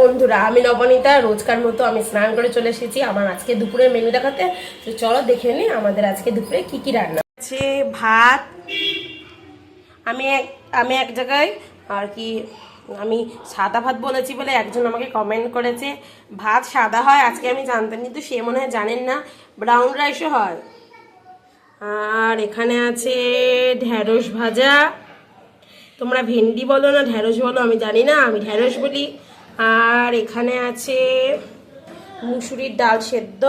বন্ধুরা, আমি নবনীতা, রোজকার মতো আমি স্নান করে চলে এসেছি আমার আজকে দুপুরের মেনু দেখাতে। তো চলো দেখে নিই আমাদের আজকে দুপুরে কি কি রান্না আছে ভাত, আমি এক আমি এক জায়গায়, আর কি, আমি সাদা ভাত বলেছি বলে একজন আমাকে কমেন্ট করেছে। ভাত সাদা হয়, আজকে আমি জানতাম কিন্তু সে মনে হয় জানেন না ব্রাউন রাইসও হয়। আর এখানে আছে ঢ্যাঁড়স ভাজা। তোমরা ভেন্ডি বলো না ঢ্যাঁড়স বলো, আমি জানি না, আমি ঢ্যাঁড়স বলি। আর এখানে আছে মুসুরির ডাল সেদ্ধ।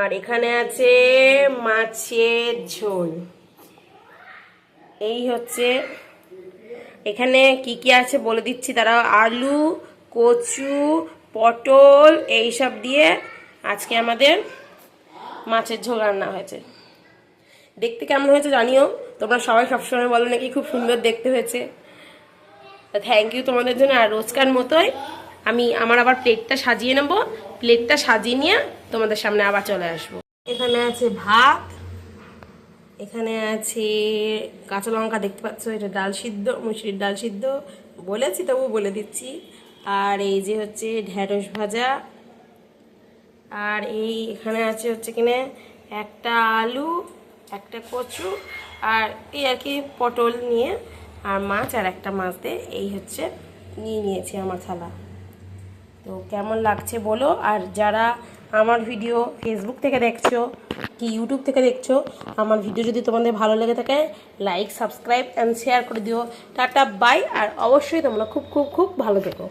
আর এখানে আছে মাছের ঝোল। এই হচ্ছে, এখানে কি কি আছে বলে দিচ্ছি, তারা আলু, কচু, পটল, এইসব দিয়ে আজকে আমাদের মাছের ঝোল রান্না হয়েছে। দেখতে কেমন হয়েছে জানিও? তোমরা সবাই সবসময় বলো নাকি খুব সুন্দর দেখতে হয়েছে। থ্যাংক ইউ তোমাদের জন্য আর রোজকার মতোই। আমি আমার আবার প্লেটটা সাজিয়ে নেব। প্লেটটা সাজিয়ে নিয়ে তোমাদের সামনে আবার চলে আসব। এখানে আছে ভাত। এখানে আছে কাঁচা লঙ্কা, দেখতে পাচ্ছ? এটা ডাল সিদ্ধ, মুসুরির ডাল সিদ্ধ। বলেছি তবু বলে দিচ্ছি। আর এই যে হচ্ছে ঢ্যাঁড়স ভাজা। আর এই এখানে আছে হচ্ছে কিনে একটা আলু, একটা কচু, আর এই আর কি পটল নিয়ে আর মাছ আর একটা মাছ দিয়ে এই হচ্ছে নিয়ে নিয়েছি আমার থালা। তো কেমন লাগছে বলো? আর যারা আমার ভিডিও ফেসবুক থেকে দেখছ কি ইউটিউব থেকে দেখছ, আমার ভিডিও যদি তোমাদের ভালো লেগে থাকে লাইক সাবস্ক্রাইব অ্যান্ড শেয়ার করে দিও। টাটা বাই আর অবশ্যই তোমরা খুব খুব খুব ভালো থেকো।